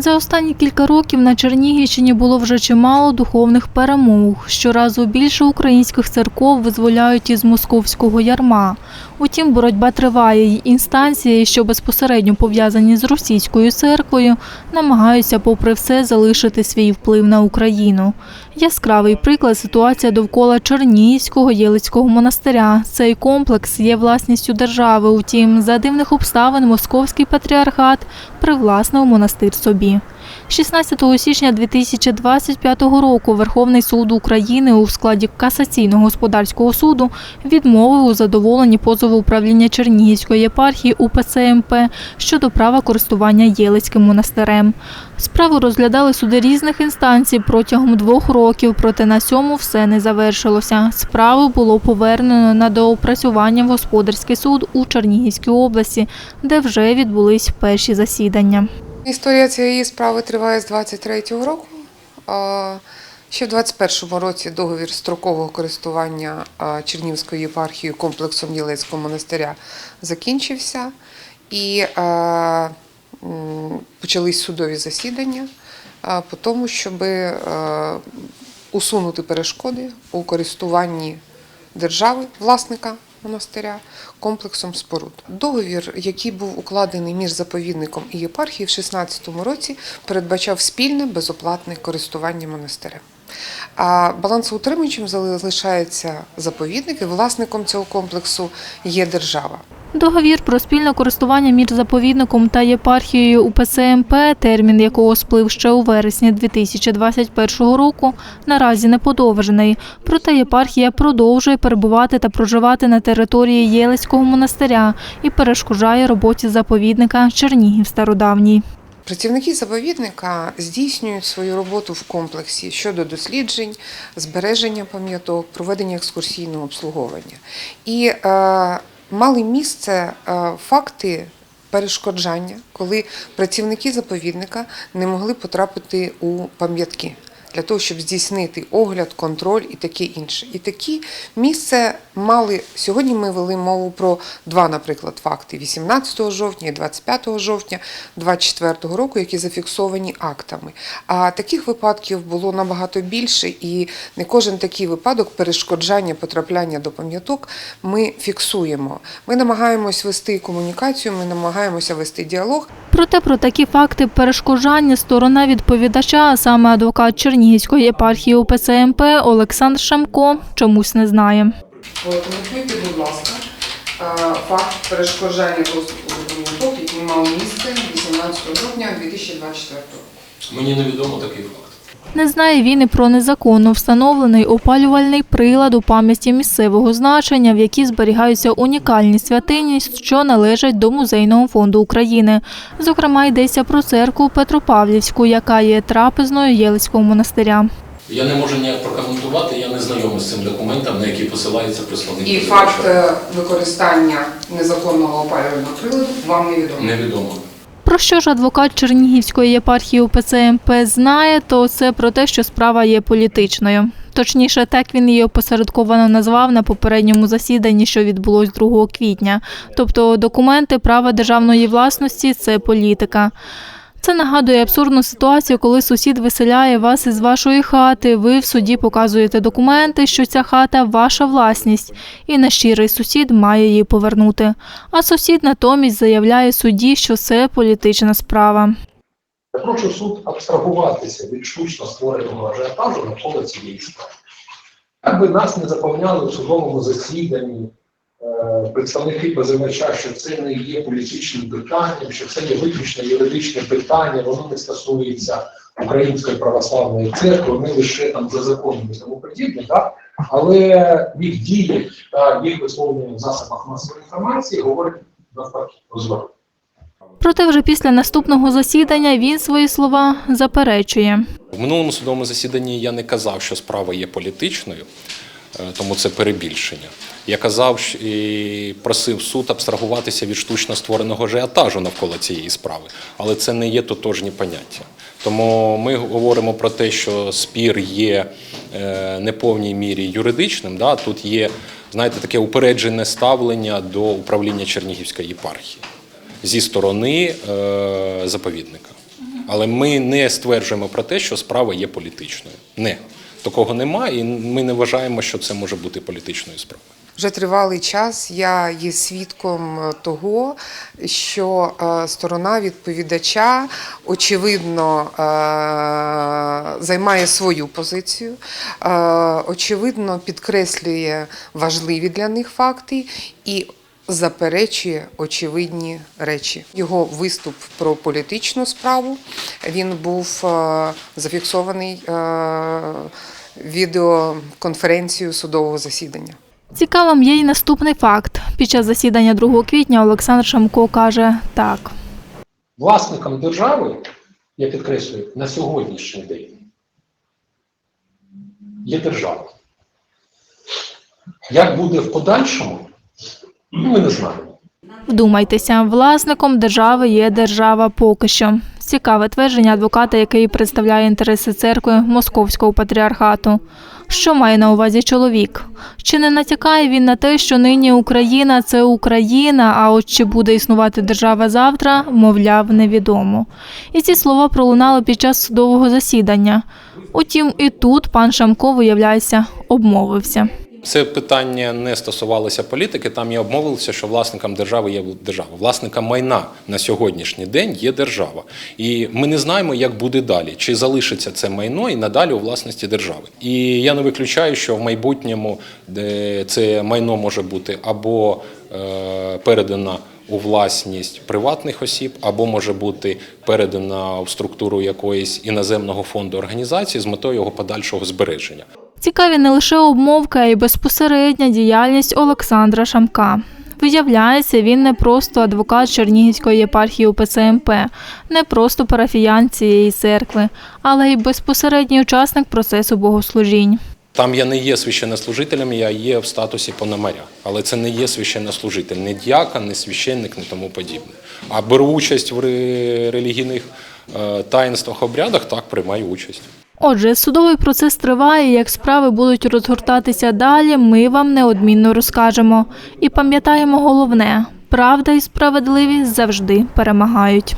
За останні кілька років на Чернігівщині було вже чимало духовних перемог. Щоразу більше українських церков визволяють із московського ярма. Утім, боротьба триває, і інстанції, що безпосередньо пов'язані з російською церквою, намагаються, попри все, залишити свій вплив на Україну. Яскравий приклад ситуація довкола Чернігівського Єлицького монастиря. Цей комплекс є власністю держави. Утім, за дивних обставин московський патріархат привласнив монастир собі. 16 січня 2025 року Верховний суд України у складі касаційного господарського суду відмовив у задоволенні позову управління Чернігівської єпархії УПЦ МП щодо права користування Єлицьким монастирем. Справу розглядали суди різних інстанцій протягом двох років, проте на цьому все не завершилося. Справу було повернено на доопрацювання в господарський суд у Чернігівській області, де вже відбулись перші засідання. Історія цієї справи триває з 23-го року. Ще в 21-му році договір строкового користування а, Чернівською єпархією комплексом Єлецького монастиря закінчився і почались судові засідання по тому, щоб усунути перешкоди у користуванні держави, власника монастиря, комплексом споруд. Договір, який був укладений між заповідником і єпархією в 16-му році, передбачав спільне безоплатне користування монастирем. А балансоутримуючим залишається заповідник, і власником цього комплексу є держава. Договір про спільне користування між заповідником та єпархією УПЦ МП, термін якого сплив ще у вересні 2021 року, наразі не подовжений. Проте єпархія продовжує перебувати та проживати на території Єлицького монастиря і перешкоджає роботі заповідника Чернігів Стародавній. Працівники заповідника здійснюють свою роботу в комплексі щодо досліджень, збереження пам'яток, проведення екскурсійного обслуговування. І е, мали місце е, факти перешкоджання, коли працівники заповідника не могли потрапити у пам'ятки. Для того, щоб здійснити огляд, контроль і таке інше. І такі місце мали сьогодні. Ми вели мову про два, наприклад, факти: 18 жовтня і 25 жовтня 24 року, які зафіксовані актами. А таких випадків було набагато більше, і не кожен такий випадок перешкоджання потрапляння до пам'яток ми фіксуємо. Ми намагаємось вести комунікацію, ми намагаємося вести діалог. Проте про такі факти перешкоджання сторона відповідача, а саме адвокат Чернігівської єпархії УПЦ МП Олександр Шамко, чомусь не знає. Коментуйте, будь ласка, е, факт перешкоджання доступу до який мав місце 18 грудня 2024 року. Мені невідомо такий факт. Не знає він і про незаконно встановлений опалювальний прилад у пам'яті місцевого значення, в якій зберігаються унікальні святині, що належать до музейного фонду України. Зокрема, йдеться про церкву Петропавлівську, яка є трапезною Єлицького монастиря. Я не можу ніяк прокоментувати, я не знайомий з цим документом, на який посилається представник. І факт е, використання незаконного опалювального приладу вам невідомий. невідомо. Про що ж адвокат Чернігівської єпархії УПЦ МП знає, то це про те, що справа є політичною. Точніше, так він її опосередковано назвав на попередньому засіданні, що відбулось 2 квітня. Тобто документи права державної власності це політика. Це нагадує абсурдну ситуацію, коли сусід виселяє вас із вашої хати. Ви в суді показуєте документи, що ця хата ваша власність, і нещирий сусід має її повернути. А сусід натомість заявляє судді, що це політична справа. Я прошу суд абстрагуватися від штучно створеного ажіотажу навколо цієї справи. Як би нас не заповняли в судовому засіданні представники позивача, що це не є політичним питанням, що це є виключно юридичне питання, воно не стосується Української православної церкви, вони лише там за законом і тому подібне, так? але їх дії та їх висловлення в засобах масової інформації говорять навпаки про зворот. Проте вже після наступного засідання він свої слова заперечує. В минулому судовому засіданні я не казав, що справа є політичною, е, тому це перебільшення. Я казав і просив суд абстрагуватися від штучно створеного ажіотажу навколо цієї справи, але це не є тотожні поняття. Тому ми говоримо про те, що спір є е, не повній мірі юридичним. Да? Тут є, знаєте, таке упереджене ставлення до управління Чернігівської єпархії зі сторони е, заповідника. Але ми не стверджуємо про те, що справа є політичною. Не. Такого немає, і ми не вважаємо, що це може бути політичною справою. Вже тривалий час я є свідком е, того, що е, сторона відповідача очевидно е, займає свою позицію, очевидно підкреслює важливі для них факти і заперечує очевидні речі. Його виступ про політичну справу він був е, зафіксований е, відеоконференцією судового засідання. Цікавим є й наступний факт. Під час засідання 2 квітня Олександр Шамко каже так. Власником держави, я підкреслюю, на сьогоднішній день є держава. Як буде в подальшому, ми не знаємо. Вдумайтеся, власником держави є держава поки що. Цікаве твердження адвоката, який представляє інтереси церкви Московського патріархату. Що має на увазі чоловік? Чи не натякає він на те, що нині Україна це Україна, а от чи буде існувати держава завтра, мовляв, невідомо. І ці слова пролунали під час судового засідання. Утім, і тут пан Шамко, виявляється, обмовився. Це питання не стосувалося політики. Там я обмовився, що власником держави є держава. Власником майна на сьогоднішній день є держава. І ми не знаємо, як буде далі, чи залишиться це майно і надалі у власності держави. І я не виключаю, що в майбутньому це майно може бути або е, передано у власність приватних осіб, або може бути передана в структуру якоїсь іноземного фонду організації з метою його подальшого збереження. Цікаві не лише обмовка, а й безпосередня діяльність Олександра Шамка. Виявляється, він не просто адвокат Чернігівської єпархії УПЦ МП, не просто парафіян цієї церкви, але й безпосередній учасник процесу богослужінь. Там я не є священнослужителем, я є в статусі пономаря. Але це не є священнослужитель, не діакон, не священник, не тому подібне. А беру участь в релігійних е, таїнствах, обрядах, так приймаю участь. Отже, судовий процес триває. Як справи будуть розгортатися далі, ми вам неодмінно розкажемо. І пам'ятаємо головне: правда і справедливість завжди перемагають.